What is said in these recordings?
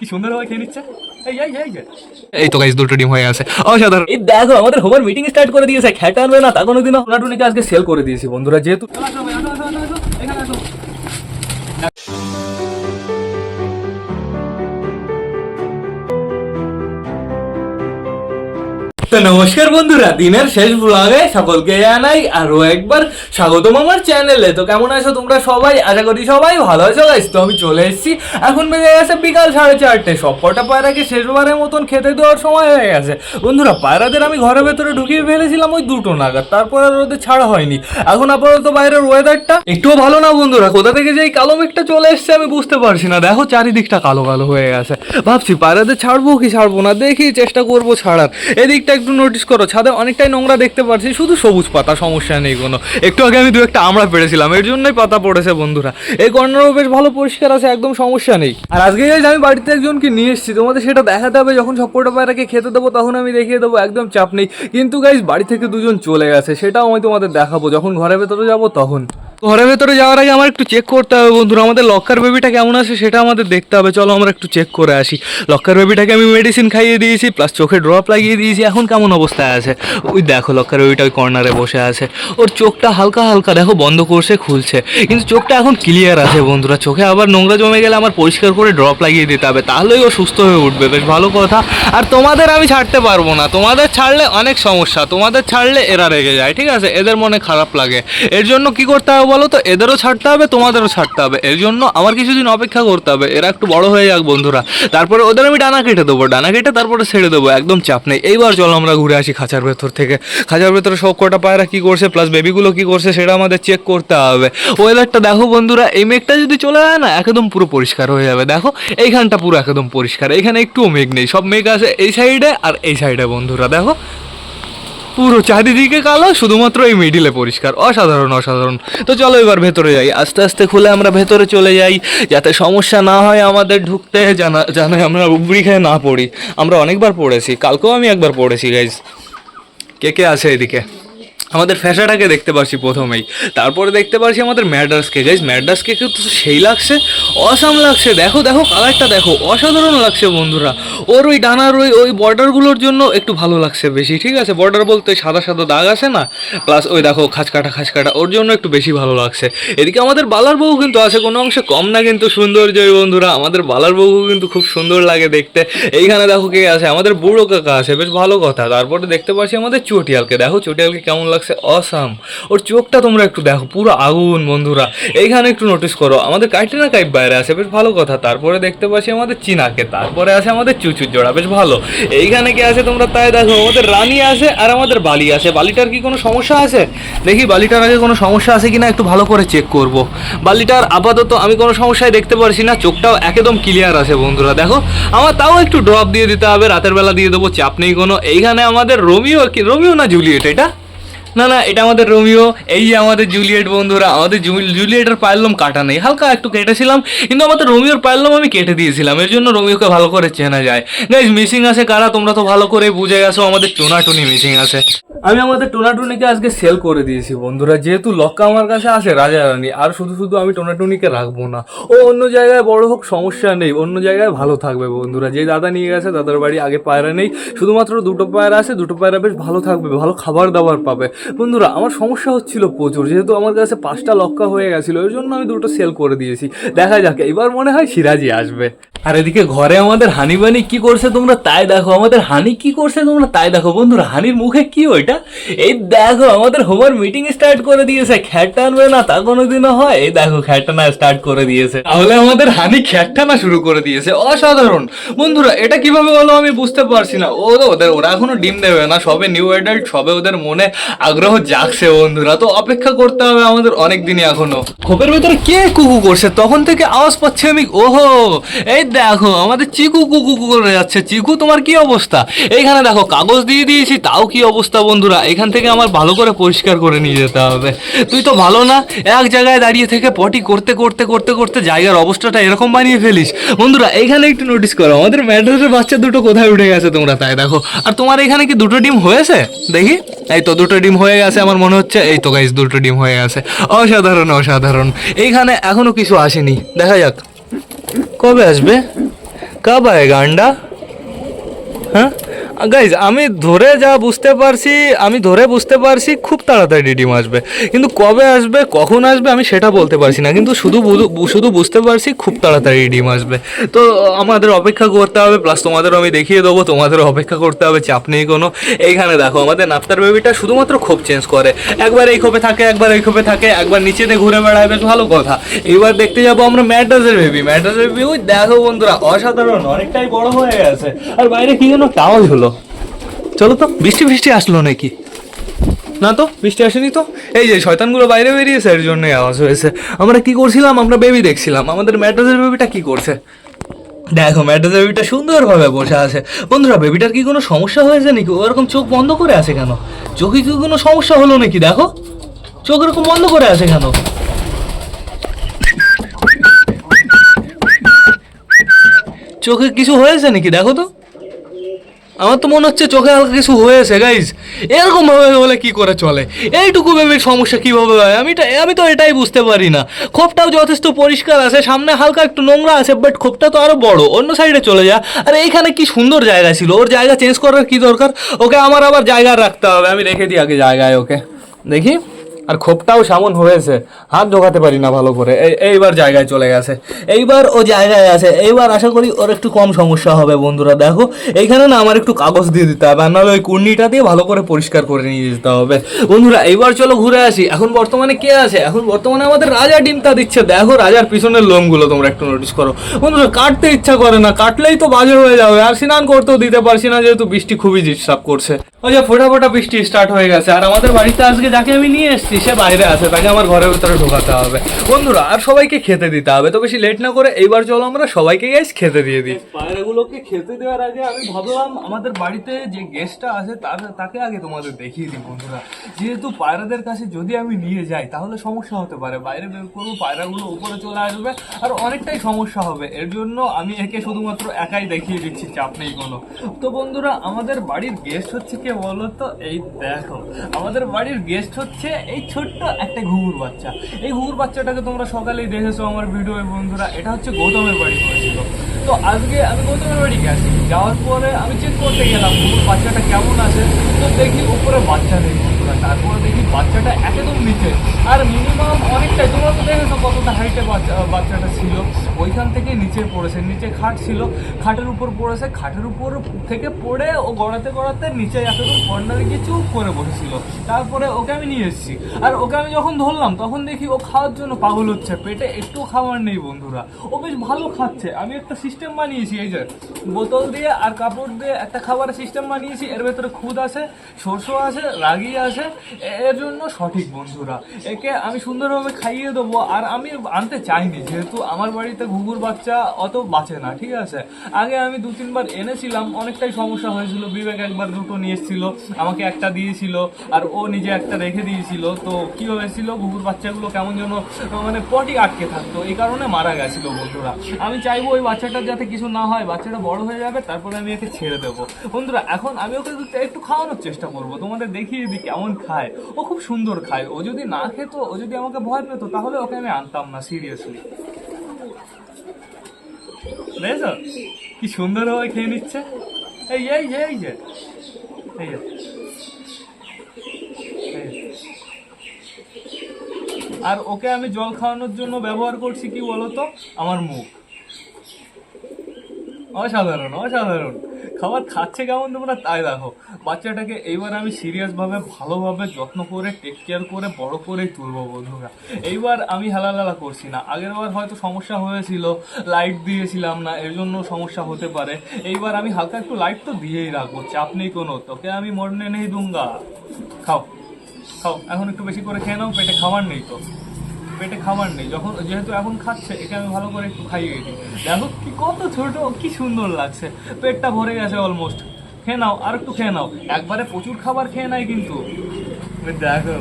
কি সুন্দর ভাবে খেয়ে নিচ্ছে? এই এই এই যে। এই তো গাইস দুটো ডিম হয়ে আছে অসাধারণ। এই দেখো আমাদের হোমার মিটিং স্টার্ট করে দিয়েছে। খেটা আনবে না তা কোনোদিনও টুনাটুনিকে আজকে সেল করে দিয়েছি বন্ধুরা যেহেতু তো নমস্কার বন্ধুরা, দিনের শেষ ব্লগে সকলকে জানাই আরও একবার স্বাগতম আমার চ্যানেলে তো কেমন আছো তোমরা সবাই? আশা করি সবাই ভালো আছো গাইস তো আমি চলে এসেছি। এখন বেজে গেছে বিকাল সাড়ে চারটে। সব কটা পায়রাকে শেষবারের মতন খেতে দেওয়ার সময় হয়ে গেছে। বন্ধুরা, পায়রাদের আমি ঘরের ভেতরে ঢুকিয়ে ফেলেছিলাম ওই দুটো নাগাদ। তারপর আর ওদের ছাড়া হয়নি। এখন আপাতত বাইরের ওয়েদারটা একটুও ভালো না বন্ধুরা। কোথা থেকে যে এই কালো মেঘটা চলে এসছে আমি বুঝতে পারছি না। দেখো চারিদিকটা কালো কালো হয়ে গেছে। ভাবছি পায়রাদের ছাড়বো কি ছাড়বো না? দেখি চেষ্টা করব ছাড়ার। এদিকটা একটু নোটিস করো, ছাদে অনেকটাই নোংরা দেখতে পাচ্ছি শুধু সবুজ পাতা, সমস্যা নেই কোনো। একটু আগে আমি দু একটা আমরা পেরেছিলাম, এর জন্যই পাতা পড়েছে বন্ধুরা। এই কর্নারও বেশ ভালো পরিষ্কার আছে, একদম সমস্যা নেই। আর আজকে আমি বাড়িতে একজনকে নিয়ে এসেছি, তোমাদের সেটা দেখাতে হবে, যখন সবকটা পায়রাকে খেতে দেবো, তখন আমি দেখিয়ে দেবো, একদম চাপ নেই। কিন্তু গাইজ বাড়ি থেকে দুজন চলে গেছে, সেটাও আমি তোমাদের দেখাবো, যখন ঘরের ভেতরে যাব তখন। ঘরের ভেতরে যাওয়ার আগে আমার একটু চেক করতে হবে বন্ধুরা, আমাদের লক্কার বেবিটা কেমন আছে সেটা আমাদের দেখতে হবে। চলো আমরা একটু চেক করে আসি। লক্কার বেবিটাকে আমি মেডিসিন খাইয়ে দিয়েছি প্লাস চোখে ড্রপ লাগিয়ে দিয়েছি, এখন কেমন অবস্থায় আছে? ওই দেখো লক্কার বেবিটা ওই কর্নারে বসে আছে। ওর চোখটা হালকা হালকা, দেখো, বন্ধ করছে, খুলছে। কিন্তু চোখটা এখন ক্লিয়ার আছে বন্ধুরা, চোখে আবার নোংরা জমে গেলে আমার পরিষ্কার করে ড্রপ লাগিয়ে দিতে হবে, তাহলেই ও সুস্থ হয়ে উঠবে, বেশ ভালো কথা। আর তোমাদের আমি ছাড়তে পারব না, তোমাদের ছাড়লে অনেক সমস্যা, তোমাদের ছাড়লে এরা রেগে যায়, ঠিক আছে? এদের মনে খারাপ লাগে। এর জন্য কি করতে হবে বলো তো এদেরও ছাড়তে হবে, তোমাদেরও ছাড়তে হবে। এর জন্য আমার কিছুদিন অপেক্ষা করতে হবে। এরা একটু বড় হয়ে যাক, বন্ধুরা। তারপরে ওদের আমি ডানা কেটে দেবো, ডানা কেটে তারপরে ছেড়ে দেবো, একদম চাপ নেই। এইবার চলো আমরা ঘুরে আসি খাঁচার ভেতর থেকে। খাঁচার ভেতরে সব কটা পায়রা কী করছে প্লাস বেবিগুলো কী করছে, সেটা আমাদের চেক করতে হবে। ওয়েদারটা দেখো, বন্ধুরা, এই মেঘটা যদি চলে যায় না, একদম পুরো পরিষ্কার হয়ে যাবে। দেখো, এইখানটা পুরো একদম পরিষ্কার এইখানে একটুও মেঘ নেই। সব মেঘ আছে এই সাইডে আর এই সাইডে বন্ধুরা, দেখো। পুরো চারিদিকে কালো, শুধুমাত্র এই মিডিলে পরিষ্কার। অসাধারণ অসাধারণ। তো চলো এবার ভেতরে যাই। আস্তে আস্তে খুলে আমরা ভেতরে চলে যাই, যাতে সমস্যা না হয় আমাদের ঢুকতে, জানা, জানে আমরা উবড়ি খেয়ে না পড়ি। আমরা অনেকবার পড়েছি, কালকেও আমি একবার পড়েছি গাইজ কে কে আছে এদিকে? আমাদের ফ্যাশাটাকে দেখতে পাচ্ছি প্রথমেই। তারপরে দেখতে পাচ্ছি আমাদের ম্যাডার্সকে গাইজ ম্যাডার্সকে তো সেই লাগছে, অসাম লাগছে। দেখো দেখো, কালারটা দেখো, অসাধারণ লাগছে বন্ধুরা। ওর ওই ডানার ওই ওই বর্ডারগুলোর জন্য একটু ভালো লাগছে বেশি, ঠিক আছে? বর্ডার বলতে সাদা সাদা দাগ আছে না? প্লাস ওই দেখো, খাঁচকাটা খাঁচকাটা, ওর জন্য একটু বেশি ভালো লাগছে। এদিকে আমাদের বালার বউ কিন্তু আছে, কোনো অংশে কম না কিন্তু সৌন্দর্যই বন্ধুরা। আমাদের বালার বউ কিন্তু খুব সুন্দর লাগে দেখতে। এইখানে দেখো কে আছে? আমাদের বুড়ো কাকা আছে, বেশ ভালো কথা। তারপরে দেখতে পাচ্ছি আমাদের চটিয়ালকে। দেখো, চটিয়ালকে কেমন লাগছে অসাম ওর চোখটা তোমরা একটু দেখো, পুরো আগুন, বন্ধুরা। এইখানে একটু নোটিস করো, আমাদের কাইটিনা কাইপ বাইরে আছে, বেশ ভালো কথা। তারপরে দেখতে পাচ্ছি আমাদের চিনাকে, তারপরে আছে আমাদের চুচুর জোড়া, বেশ ভালো। এইখানে কি আছে তোমরা? তাই দেখো, আমাদের রানী আছে আর আমাদের বালি আছে। বালিটার কি কোনো সমস্যা আছে? দেখি বালিটার আগে কোনো সমস্যা আছে কিনা, একটু ভালো করে চেক করব। বালিটার আপাতত আমি কোনো সমস্যায় দেখতে পারছি না, চোখটাও একদম ক্লিয়ার আছে, বন্ধুরা। দেখো, আমার তাও একটু ড্রপ দিয়ে দিতে হবে, রাতের বেলা দিয়ে দেবো, চাপ নেই কোনো। এইখানে আমাদের রোমিও কি, রোমিও না জুলিয়েট, এটা? না না, এটা আমাদের রোমিও, এই যে আমাদের জুলিয়েট বন্ধুরা, আমাদের জুলিয়েটের পায়ের কাটা নেই, হালকা একটু কেটেছিলাম, কিন্তু আমাদের রোমিওর পায়ের আমি কেটে দিয়েছিলাম, এর জন্য রোমিওকে ভালো করে চেনা যায়। গাইজ মিসিং আছে কারা? তোমরা তো ভালো করে বুঝে গেছো, আমাদের টোনাটুনি মিসিং আছে। আমি আমাদের টোনাটুনিকে আজকে সেল করে দিয়েছি বন্ধুরা। যেহেতু লক্কা আমার কাছে আছে রাজা রানী, আর শুধু শুধু আমি টোনাটুনিকে রাখব না। ও অন্য জায়গায় বড় হোক, সমস্যা নেই। অন্য জায়গায় ভালো থাকবে বন্ধুরা। যে দাদা নিয়ে গেছে, দাদার বাড়ি আগে পায়রা নেই। শুধুমাত্র দুটো পায়রা আছে, দুটো পায়রা বেশ ভালো থাকবে, ভালো খাবার দাবার পাবে। বন্ধুরা, আমার সমস্যা হচ্ছিল প্রচুর। যেহেতু আমার কাছে পাঁচটা লক্কা হয়ে গেছিল, ওই জন্য আমি দুটো সেল করে দিয়েছি। দেখা যাক, এবার মনে হয় সিরাজি আসবে। আর এদিকে ঘরে আমাদের হানি বানি কি করছে তোমরা তাই দেখো। আমাদের হানি কি করছে তোমরা তাই দেখো। বন্ধুরা, হানির মুখে কি ওইটা? এই দেখো, আমাদের হোমার মিটিং স্টার্ট করে দিয়েছে। খ্যাটটা আনবে না, তা কোনোদিনও হয়? এই দেখো খ্যাটটানা স্টার্ট করে দিয়েছে। তাহলে আমাদের হানি খ্যাটটানা শুরু করে দিয়েছে। অসাধারণ। বন্ধুরা, এটা কীভাবে হলো আমি বুঝতে পারছি না। ও তো ওদের, ওরা এখনও ডিম দেবে না। সবে নিউ অ্যাডাল্ট সবে ওদের মনে আগ্রহ জাগছে, বন্ধুরা। তো অপেক্ষা করতে হবে আমাদের অনেক দিনই এখনও। খোপের ভেতরে কে কুকু করছে? তখন থেকে আওয়াজ পাচ্ছি আমি, ওহো! এই দেখো, আমাদের চিকু কুকু করে যাচ্ছে। চিকু, তোমার কি অবস্থা? এইখানে দেখো, কাগজ দিয়ে দিয়েছি, তাও কি অবস্থা বন্ধুরা, এখান থেকে আমার ভালো করে পরিষ্কার করে নিয়ে যেতে হবে। তুই তো ভালো না, এক জায়গায় দাঁড়িয়ে থেকে পটি করতে করতে করতে করতে জায়গার অবস্থাটা এরকম বানিয়ে ফেলিস। বন্ধুরা, এখানে একটু নোটিস করো, আমাদের ম্যাড্রাসের বাচ্চা দুটো কোথায় উঠে গেছে তোমরা, তাই দেখো। আর তোমার এখানে কি দুটো ডিম হয়েছে? দেখি। এই তো দুটো ডিম হয়ে গেছে আমার মনে হচ্ছে। এই তো গাইস দুটো ডিম হয়ে গেছে। অসাধারণ অসাধারণ। এইখানে এখনও কিছু আসেনি। দেখা যাক। কবে আসবে? কবে আয়েগা আন্ডা হ্যাঁ? গাইজ আমি ধরে যা বুঝতে পারছি, আমি ধরে বুঝতে পারছি, খুব তাড়াতাড়ি ডিম আসবে। কিন্তু কবে আসবে, কখন আসবে, আমি সেটা বলতে পারছি না। কিন্তু শুধু শুধু বুঝতে পারছি, খুব তাড়াতাড়ি ডিম আসবে। তো, আমাদের অপেক্ষা করতে হবে প্লাস তোমাদেরও আমি দেখিয়ে দেবো, তোমাদেরও অপেক্ষা করতে হবে, চাপ নেই কোনো। এইখানে দেখো, আমাদের নাপ্তার বেবিটা শুধুমাত্র খোপ চেঞ্জ করে। একবার এই খোপে থাকে, একবার এই খোপে থাকে, একবার নিচেতে ঘুরে বেড়ায়, বেশ ভালো কথা। এইবার দেখতে যাব আমরা ম্যাড্রাসের বেবি। ম্যাড্রাসের বেবি, ওই দেখো বন্ধুরা, অসাধারণ, অনেকটাই বড় হয়ে গেছে। আর বাইরে কি যেন টাওয়াল হলো। চলো তো। বৃষ্টি বৃষ্টি আসলো নাকি? না তো বৃষ্টি আসেনি তো। এই যে শয়তানগুলো বাইরে বেরিয়েছে এর জন্যই আওয়াজ হয়েছে। আমরা কি করছিলাম? আমরা বেবি দেখছিলাম। আমাদের ম্যাড্রাসের বেবিটা কি করছে? দেখো ম্যাড্রাসের বেবিটা সুন্দরভাবে বসে আছে। বন্ধুরা বেবিটার কি কোনো সমস্যা হয়েছে নাকি? ওরকম চোখ বন্ধ করে আছে কেন? চোখে কি কোনো সমস্যা হলো নাকি? দেখো চোখ এরকম বন্ধ করে আছে কেন? চোখে কিছু হয়েছে নাকি? দেখো তো। আমার তো মনে হচ্ছে চোখে হালকা কিছু হয়েছে গাইজ এরকম ভাবে হলে কি করে চলে? এইটুকু বেবির সমস্যা কীভাবে হয়? আমি আমি তো এটাই বুঝতে পারি না। খোপটাও যথেষ্ট পরিষ্কার আছে, সামনে হালকা একটু নোংরা আছে বাট খোপটা তো আরও বড়। অন্য সাইডে চলে যা। আর এইখানে কি সুন্দর জায়গা ছিল। ওর জায়গা চেঞ্জ করার কি দরকার? ওকে আমার আবার জায়গা রাখতে হবে। আমি রেখে দিই আগে জায়গায়, ওকে? দেখি। আর খোপটাও সামন হয়েছে। হাত ঢোকাতে পারি না ভালো করে। এইবার জায়গায় চলে গেছে। এইবার ও জায়গায় আছে। এইবার আশা করি ওর একটু কম সমস্যা হবে বন্ধুরা। দেখো, এইখানে না আমার একটু কাগজ দিয়ে দিতে হবে। আর নাহলে ওই কুর্নিটা দিয়ে ভালো করে পরিষ্কার করে নিয়ে যেতে হবে। বন্ধুরা, এইবার চলো ঘুরে আসি। এখন বর্তমানে কে আছে? এখন বর্তমানে আমাদের রাজা ডিমটা দিচ্ছে। দেখো রাজার পিছনের লোমগুলো তোমরা একটু নোটিস করো। বন্ধুরা, কাটতে ইচ্ছা করে না। কাটলেই তো বাজে হয়ে যাবে। আর স্নান করতেও দিতে পারছি না, যেহেতু বৃষ্টি খুবই ডিস্টার্ব করছে। ওই যে ফোটা ফোটা বৃষ্টি স্টার্ট হয়ে গেছে। আর আমাদের বাড়িতে আজকে যাকে আমি নিয়ে এসেছি সে বাইরে আছে, তাকে আমার ঘরের ভিতরে ঢোকাতে হবে। বন্ধুরা, আর সবাইকে খেতে দিতে হবে, তো বেশি লেট না করে এইবার চলো আমরা সবাইকে গাইস খেতে দিয়ে দিই। পায়রাগুলোকে খেতে দেওয়ার আগে আমি ভাবলাম আমাদের বাড়িতে যে গেস্টটা আছে, তার তাকে আগে তোমাদের দেখিয়ে দিই বন্ধুরা। যেহেতু পায়রাদের কাছে যদি আমি নিয়ে যাই, তাহলে সমস্যা হতে পারে। বাইরে বের করব, পায়রাগুলো উপরে চলে আসবে, আর অনেকটাই সমস্যা হবে। এর জন্য আমি একে শুধুমাত্র একাই দেখিয়ে দিচ্ছি, চাপ নেই কোনো। তো বন্ধুরা, আমাদের বাড়ির গেস্ট হচ্ছে কে বলো তো? এই দেখো, আমাদের বাড়ির গেস্ট হচ্ছে এই ছোট্ট একটা ঘুঘুর বাচ্চা। এই ঘুঘুর বাচ্চাটাকে তোমরা সকালেই দেখেছ আমার ভিডিও বন্ধুরা। এটা হচ্ছে গৌতমের বাড়ি করেছিল তো আজকে আমি গৌতমের বাড়ি গেছি। যাওয়ার পরে আমি চেক করতে গেলাম ঘুঘুর বাচ্চাটা কেমন আছে। তো দেখি উপরে বাচ্চা বন্ধুরা তারপরে দেখি বাচ্চাটা একদম নিচে। আর মিনিমাম অনেকটাই তোমরা তো দেখেছ কতটা হাইটে বাচ্চা বাচ্চাটা ছিল। ওইখান থেকে নিচে পড়েছে, নিচে খাট ছিল। খাটের উপর পড়েছে, খাটের উপর থেকে পড়ে ও গড়াতে গড়াতে নিচে একদম কর্নারে গিয়ে চুপ করে বসেছিল। তারপরে ওকে আমি নিয়ে এসেছি। আর ওকে আমি যখন ধরলাম, তখন দেখি ও খাওয়ার জন্য পাগল হচ্ছে। পেটে একটু খাবার নেই, বন্ধুরা। ও বেশ ভালো খাচ্ছে। আমি একটা সিস্টেম বানিয়েছি, এই যে বোতল দিয়ে আর কাপড় দিয়ে একটা খাবারের সিস্টেম বানিয়েছি। এর ভেতরে খুদ আছে, সরষে আছে, রাগি আছে এর জন্য সঠিক বন্ধুরা। একে আমি সুন্দরভাবে খাইয়ে দেবো আর আমি আনতে চাইনি, যেহেতু আমার বাড়িতে ঘুঘুর বাচ্চা অত বাঁচে না, ঠিক আছে? আগে আমি দু তিনবার এনেছিলাম, অনেকটাই সমস্যা হয়েছিল। বিবেক একবার দুটো নিয়ে এসেছিল, আমাকে একটা দিয়েছিল আর ও নিজে একটা রেখে দিয়েছিল। তো কি হয়েছিল? ঘুঘুর বাচ্চাগুলো কেমন যেন মানে পটি আটকে থাকতো, এই কারণে মারা গেছিল বন্ধুরা। আমি চাইব ওই বাচ্চাটার যাতে কিছু না হয়, বাচ্চাটা বড় হয়ে যাবে, তারপরে আমি একে ছেড়ে দেবো। বন্ধুরা, এখন আমি ওকে একটু খাওয়ানোর চেষ্টা করব। তোমাদের দেখিয়ে দিই কেমন খায়, ও খুব সুন্দর খায়। ও যদি না খেতো, ও যদি আমাকে ভয় পেতো, তাহলে ওকে আমি আনতাম না সিরিয়াসলি দেখছ কি সুন্দরভাবে খেয়ে নিচ্ছে। এই এই যে। এই যে। এই যে। আর ওকে আমি জল খাওয়ানোর জন্য ব্যবহার করছি কি বলতো? আমার মুখ। অসাধারণ অসাধারণ। খাবার খাচ্ছে কেমন তোমরা তাই দেখো। বাচ্চাটাকে এইবার আমি সিরিয়াস ভাবে ভালোভাবে যত্ন করে টেক কেয়ার করে, বড় করে তুলবো বন্ধুরা। এইবার আমি হেলালেলা করছি না। আগের বার হয়তো সমস্যা হয়েছিল লাইট দিয়েছিলাম না, এর জন্য সমস্যা হতে পারে। এইবার আমি হালকা একটু লাইট তো দিয়েই রাখব, চাপ নেই কোনো। তোকে আমি মরনে নেই, দুঙ্গা। খাও খাও, এখন একটু বেশি করে খেয়ে নাও, পেটে খাবার নেই তো। পেটে খাবার নেই, যখন যেহেতু এখন খাচ্ছে, একে আমি ভালো করে একটু খাইয়ে দিই। দেখো কি, কত ছোট, কি সুন্দর লাগছে। পেটটা ভরে গেছে অলমোস্ট খেয়ে নাও আর একটু খেয়ে নাও। একবারে প্রচুর খাবার খেয়ে নাই কিন্তু। দেখো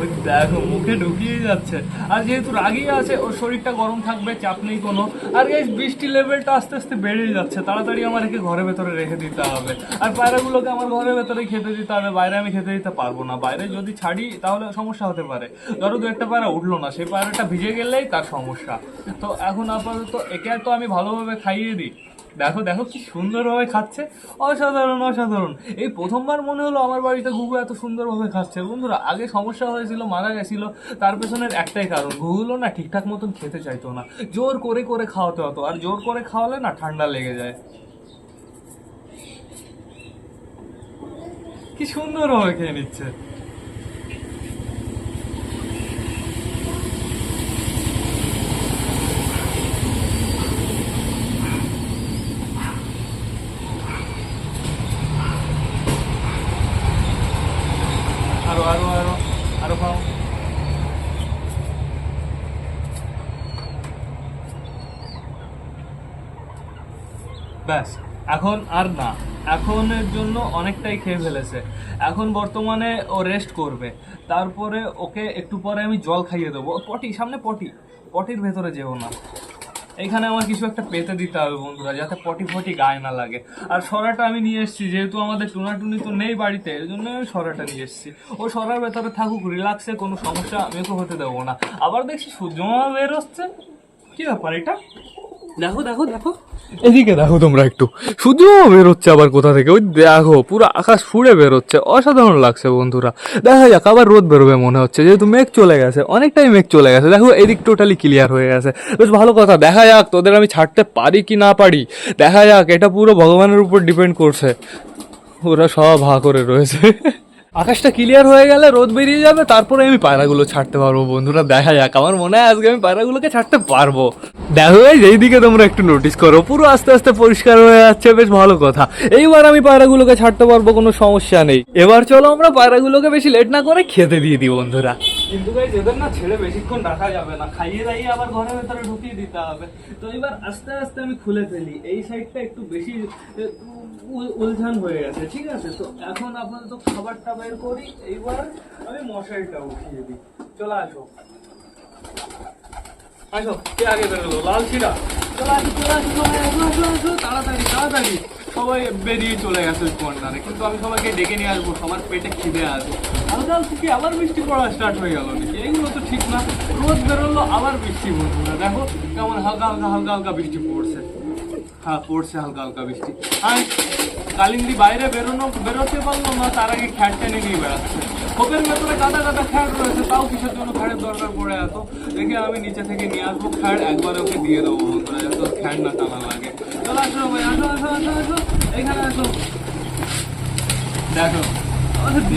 ওই দেখো, মুখে ঢুকিয়ে যাচ্ছে। আর যেহেতু রাগি আছে, ওর শরীরটা গরম থাকবে, চাপ নেই কোনো। আর এই বৃষ্টি লেভেলটা আস্তে আস্তে বেড়ে যাচ্ছে। তাড়াতাড়ি আমার একে ঘরের ভেতরে রেখে দিতে হবে। আর পায়রাগুলোকে আমার ঘরের ভেতরে খেতে দিতে হবে। বাইরে আমি খেতে দিতে পারব না। বাইরে যদি ছাড়ি, তাহলে সমস্যা হতে পারে। ধরো দু একটা পায়রা উঠল না, সেই পায়রাটা ভিজে গেলেই তার সমস্যা। তো এখন আপাতত একে তো আমি ভালোভাবে খাইয়ে দিই। দেখো দেখো কি সুন্দরভাবে খাচ্ছে। অসাধারণ অসাধারণ। এই প্রথমবার মনে হলো আমার বাড়িতে ঘুঘু এত সুন্দরভাবে খাচ্ছে। বন্ধুরা, আগে সমস্যা হয়েছিল, মারা গেছিল। তার পেছনের একটাই কারণ, ঘুঘুগুলো না ঠিকঠাক মতন খেতে চাইতো না। জোর করে করে খাওয়াতে হতো, আর জোর করে খাওয়ালে না ঠান্ডা লেগে যায়। কি সুন্দরভাবে খেয়ে নিচ্ছে আরও আরও আরও আরও খাও ব্যাস এখন আর না। এখনের জন্য অনেকটাই খেয়ে ফেলেছে। এখন বর্তমানে ও রেস্ট করবে। তারপরে ওকে একটু পরে আমি জল খাইয়ে দেবো। পটি, সামনে পটি। পটির ভেতরে যেও না। এইখানে আমার কিছু একটা পেতে দিতে হবে বন্ধুরা, যাতে পটি ফটি গায়ে না লাগে। আর সরাটা আমি নিয়ে এসেছি, যেহেতু আমাদের টুনাটুনি তো নেই বাড়িতে, এই জন্য আমি সরাটা নিয়ে এসেছি। ও সরার ভেতরে থাকুক রিল্যাক্সে কোনো সমস্যা আমি তো হতে দেবো না। আবার দেখছি সূর্যমামা বেরোচ্ছে কী ব্যাপার এটা? দেখো দেখো দেখো। এদিকে দেখো তোমরা একটু। সূর্য বেরোচ্ছে আবার কোথা থেকে? ওই দেখো, পুরো আকাশ ফুড়ে বেরোচ্ছে। অসাধারণ লাগছে বন্ধুরা। দেখা যাক, আবার রোদ বেরোবে মনে হচ্ছে। যেহেতু মেঘ চলে গেছে, অনেকটাই মেঘ চলে গেছে। দেখো, এদিক টোটালি ক্লিয়ার হয়ে গেছে। বেশ ভালো কথা। দেখা যাক, তোদের আমি ছাড়তে পারি কি না পারি। দেখা যাক, এটা পুরো ভগবানের উপর ডিপেন্ড করছে। ওরা সব হা করে রয়েছে। আকাশটা ক্লিয়ার হয়ে গেলে রোদ বেরিয়ে যাবে, তারপরে আমি পায়রাগুলো ছাড়তে পারব বন্ধুরা, দেখা যাক। আমার মনে হয় আজকে আমি পায়রাগুলোকে ছাড়তে পারব। দেখো, এই যেই দিকে তোমরা একটু নোটিস করো, পুরো আস্তে আস্তে পরিষ্কার হয়ে যাচ্ছে, বেশ ভালো কথা। এইবার আমি পায়রাগুলোকে ছাড়তে পারব, কোনো সমস্যা নেই। এবার চলো আমরা পায়রাগুলোকে বেশি লেট না করে খেতে দিয়ে দিই, বন্ধুরা। কিন্তু গাইজ এদের না ছেড়ে বেশিক্ষণ রাখা যাবে না। খাইয়ে দাইয়ে আবার ঘরের ভেতরে ঢুকিয়ে দিতে হবে। তো এবার আস্তে আস্তে আমি খুলে ফেলি। এই সাইডটা একটু বেশি উলঝান হয়ে গেছে, ঠিক আছে? তো এখন আপাতত খাবারটা বের করি, এইবার আমি মশারিটা উঠিয়ে দিই। চলে আসো। আসো, কে আগে বেরোলো লাল সবাইকে ডেকে নিয়ে আসব পেটে খিদে আছে। হালকা আবার বৃষ্টি পড়া স্টার্ট হয়ে তো ঠিক না। রোদ বেরোলো, আবার বৃষ্টি বন্ধুরা দেখো কেমন হালকা হালকা হালকা হালকা বৃষ্টি পড়ছে। হ্যাঁ পড়ছে হালকা হালকা বৃষ্টি। আর কালিন্দি বাইরে বেরোনো, বেরোতে পারল না, তার আগে খ্যাট টেনে নিয়ে বেড়াচ্ছে। খোপের ভেতরে কাদা কাদা খ্যাট রয়েছে, তাও কিসের জন্য খ্যাটের দরকার পড়ে এত? দেখে আমি নিচে থেকে নিয়ে আসব খ্যাট, একবারে ওকে দিয়ে দেবো বন্ধুরা যাতে খ্যাট না টানা লাগে। চলো আসো ভাই, আসো আসো আসো আসো, এখানে আসো। দেখো এখনও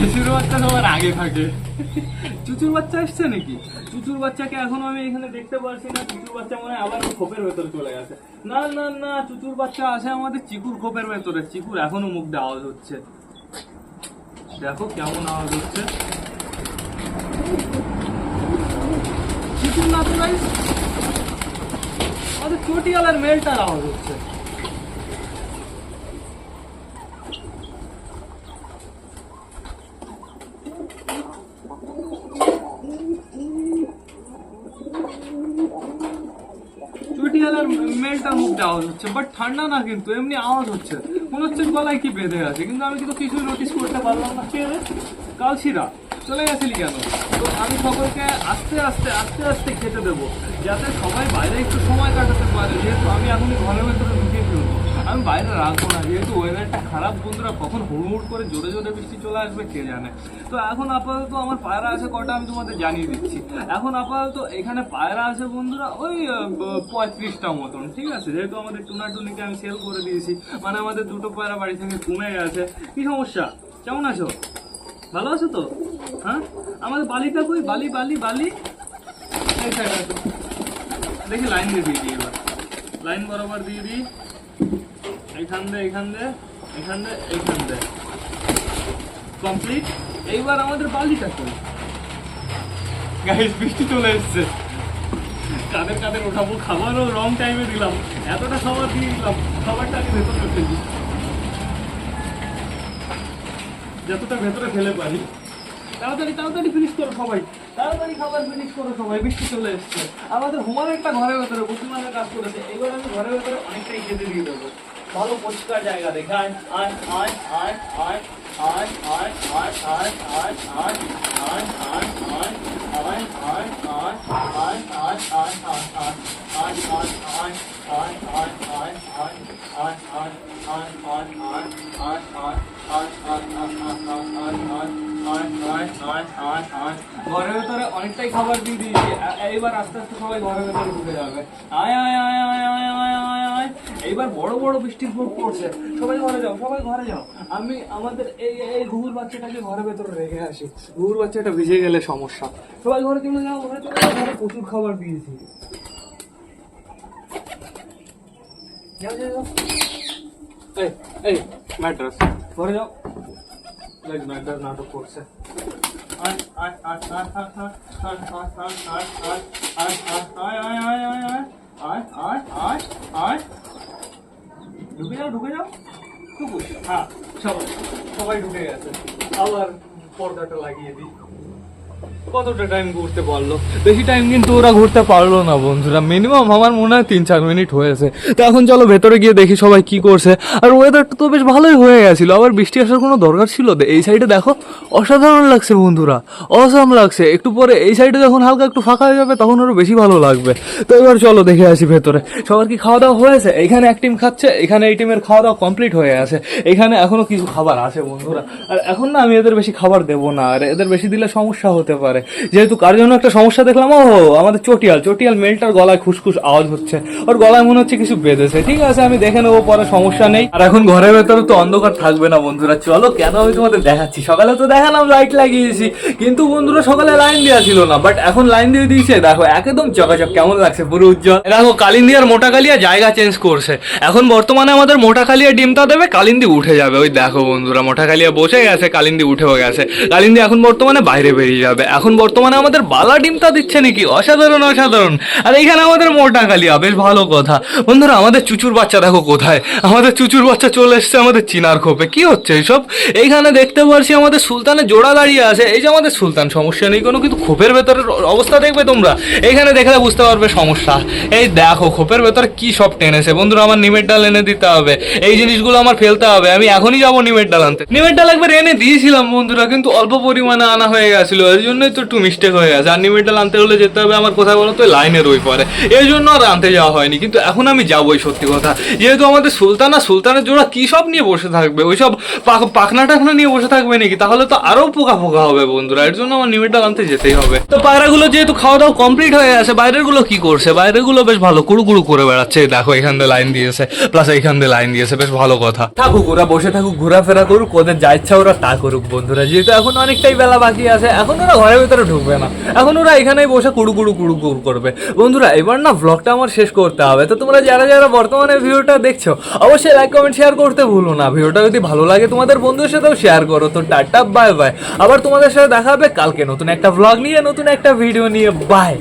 চিকুর খোপের ভেতরে। চিকুর এখনও মুখ দিয়ে আওয়াজ হচ্ছে। দেখো কেমন আওয়াজ হচ্ছে। চিকুর না তো। আমাদের চটিয়ালার মেলটার আওয়াজ হচ্ছে চুটিয়ালার মেলটার মধ্যে আওয়াজ হচ্ছে বাট ঠান্ডা না কিন্তু, এমনি আওয়াজ হচ্ছে। মনে হচ্ছে গলায় কি বেঁধে আছে, কিন্তু আমি কিন্তু কিছুই নোটিস করতে পারলাম না। কে রে কালশিরা, চলে গেছিলি কেন? তো আমি সকলকে আস্তে আস্তে আস্তে আস্তে খেতে দেবো, যাতে সবাই বাইরে একটু সময় কাটাতে পারে, যেহেতু আমি এখনই ঘরের ভেতরে ফেলব বাইরে রাখব না, যেহেতু ওয়েদারটা খারাপ বন্ধুরা, কখন হুড়মুড় করে জোরে জোরে বৃষ্টি চলে আসবে কে জানে। তো এখন আপাতত আমার পায়রা আছে কটা আমি তোমাদের জানিয়ে দিচ্ছি। এখন আপাতত এখানে পায়রা আছে বন্ধুরা, ওই পঁয়ত্রিশটা মতন, ঠিক আছে? যেহেতু আমাদের টুনা টুনিকে আমি সেল করে দিয়েছি মানে আমাদের দুটো পায়রা বাড়ি থেকে কমে গেছে। কি সমস্যা? কেমন আছো? ভালো আছো তো? হ্যাঁ? আমাদের বালিটা কই? বালি বালি বালি। দেখি লাইন দিয়ে দিয়ে দিই এবার। লাইন বরাবর দিয়ে দিই। এইখান দে এইখান দে কমপ্লিট এইবার আমাদের বালিটা গাইস বৃষ্টি চলে এসছে। কাদের কাদের ওঠাবো? খাবারও রং টাইমে দিলাম। এতটা খাবার দিয়ে দিলাম। খাবারটা আগে ভেতরে ফেলি যতটা ভেতরে ফেলে পারি। তাড়াতাড়ি তাড়াতাড়ি ফিনিশ করো সবাই তাড়াতাড়ি খাবার ফিনিশ করো সবাই বৃষ্টি চলে এসছে আমাদের হুমার একটা ঘরের ভেতরে বুদ্ধিমানে কাজ করেছে এবার আমি ঘরের ভেতরে অনেকটাই খেতে দিয়ে দেবো ভালো পরিষ্কার জায়গা দেখে আয় আয় আয় আয় আয় আয় আয় আয় আয় আয় আয় বড় ফোট পড়ছে সবাই ঘরে যাও সবাই ঘরে যাও আমি আমাদের এই এই ঘুঘুর বাচ্চাটাকে ঘরের ভেতরে রেখে আসি ঘুঘুর বাচ্চাটা ভিজে গেলে সমস্যা সবাই ঘরে চলে যাও ঘরে চলে যাও ঘরে প্রচুর খাবার দিয়েছি এই এই ম্যাড্রাস ঘরে যাও লাইক ম্যাড্রাস নাটক করছে আয় আয় আয় আয় আয় আয় আয় আয় আয় আয় আয় আয় আয় আয় আয় আয় আয় আয় আয় ঢুকে যাও ঢুকে যাও। হ্যাঁ সবাই সবাই ঢুকে গেছে। আবার পর্দাটা লাগিয়ে দিই। কতটা টাইম ঘুরতে পারল? বেশি টাইম কিন্তু ওরা ঘুরতে পারল না, বন্ধুরা। মিনিমাম আমার মনে হয় তিন চার মিনিট হয়েছে তো এখন চলো ভেতরে গিয়ে দেখি সবাই কি করছে। আর ওয়েদারটা তো বেশ ভালোই হয়ে গেছিল। আবার বৃষ্টি আসার কোনো দরকার ছিল? এই সাইডে দেখো, অসাধারণ লাগছে বন্ধুরা। অসাম লাগছে। একটু পরে এই সাইডে যখন হালকা একটু ফাঁকা হয়ে যাবে, তখন আরও বেশি ভালো লাগবে। তো এবার চলো দেখে আসি ভেতরে। সবার কি খাওয়া দাওয়া হয়েছে? এখানে এক টিম খাচ্ছে, এখানে এই টিমের খাওয়া দাওয়া কমপ্লিট হয়ে আছে এখানে এখনও কিছু খাবার আছে বন্ধুরা। আর এখন না আমি এদের বেশি খাবার দেবো না। আর এদের বেশি দিলে সমস্যা হতে পারে। যেহেতু কার জন্য একটা সমস্যা দেখলাম ও আমাদের চটিয়াল চটিয়াল মেলটার গলায় খুসখুস আওয়াজ হচ্ছে। ওর গলায় মনে হচ্ছে কিছু বেঁধেছে। ঠিক আছে, আমি দেখে নেব, পরে সমস্যা নেই। আর এখন ঘরের ভেতরে তো অন্ধকার থাকবে না, বন্ধুরা। চলো, কেন আমি তোমাদের দেখাচ্ছি? সকালে তো দেখালাম লাইট লাগিয়েছি। কিন্তু বন্ধুরা, সকালে লাইন দেওয়া ছিল না। বাট এখন লাইন দিয়ে দিয়েছে, দেখো, একদম চকাচক, কেমন লাগছে পুরো উজ্জ্বল। দেখো, কালিন্দি আর মোটা কালিয়া জায়গা চেঞ্জ করছে। এখন বর্তমানে আমাদের মোটা কালিয়া ডিমটা দেবে, কালিন্দি উঠে যাবে। ওই দেখো, বন্ধুরা মোটা কালিয়া বসে গেছে, কালিন্দি উঠেও গেছে। কালিন্দি এখন বর্তমানে বাইরে বেরিয়ে যাবে। এখন বর্তমানে আমাদের বালা ডিমটা দিচ্ছে নাকি? অসাধারণ অসাধারণ। আর এইখানে আমাদের মোটা কালিয়া, বেশ ভালো কথা। বন্ধুরা, আমাদের চুচুর বাচ্চা দেখো কোথায়? আমাদের চুচুর বাচ্চা চলে এসছে আমাদের চিনার খোপে। কি হচ্ছে এইসব? এইখানে দেখতে পারছি আমাদের সুলতানের জোড়া দাঁড়িয়ে আছে। এই যে আমাদের সুলতান, সমস্যা নেই, কোনো কিন্তু খোপের ভেতরের অবস্থা দেখবে তোমরা। এইখানে দেখলে বুঝতে পারবে সমস্যা। এই দেখো, খোপের ভেতরে কি সব টেনেছে। বন্ধুরা, আমার নিমের ডাল এনে দিতে হবে। এই জিনিসগুলো আমার ফেলতে হবে। আমি এখনই যাব নিমের ডাল আনতে। নিমের ডাল একবার এনে দিয়েছিলাম বন্ধুরা, কিন্তু অল্প পরিমাণে আনা হয়ে গেছিল। এর তো একটু মিস্টেক হয়ে গেছে। আর নিমের ডাল আনতে হলে যেতে হবে আমার কোথায় বলো তো, লাইনের ওই পরে। এই জন্য আর আনতে যাওয়া হয়নি। কিন্তু এখন আমি যাবোই সত্যি কথা। যেহেতু আমাদের সুলতান, সুলতানের জোড়া কি সব নিয়ে বসে থাকবে? ওইসব পাক- পাখনা টাখনা নিয়ে বসে থাকবে নাকি? তাহলে তো আরও পোকা পোকা হবে বন্ধুরা। এর জন্য আমার নিমের ডাল আনতে যেতেই হবে। তো পায়রাগুলো যেহেতু খাওয়া দাওয়া কমপ্লিট হয়ে গেছে বাইরেরগুলো কি করছে? বাইরেরগুলো বেশ ভালো। কুড়ু কুড়ু করে বেড়াচ্ছে। দেখো এখান দিয়ে লাইন দিয়েছে। প্লাস এখান দিয়ে লাইন দিয়েছে। বেশ ভালো কথা। থাকুক, ওরা বসে থাকুক, ঘোরাফেরা করুক। ওদের যা ইচ্ছা ওরা তা করুক বন্ধুরা। যেহেতু এখন অনেকটাই বেলা বাকি আছে, এখন ওরা ঘরের ভিতরে ঢুকবে না। এখন ওরা এখানেই বসে কুড়ু কুড়ু কুড়ু কুড়ু করবে। বন্ধুরা, এবার না ব্লগটা আমার শেষ করতে হবে। তো তোমরা যারা যারা বর্তমানে ভিডিওটা দেখছ, অবশ্যই লাইক কমেন্ট শেয়ার করতে ভুলো না। ভিডিওটা যদি ভালো লাগে তোমাদের বন্ধুদের সাথেও শেয়ার করো। তো টাটা বাই বাই আবার তোমাদের সাথে দেখা হবে কালকে নতুন একটা ব্লগ নিয়ে, নতুন একটা ভিডিও নিয়ে। বাই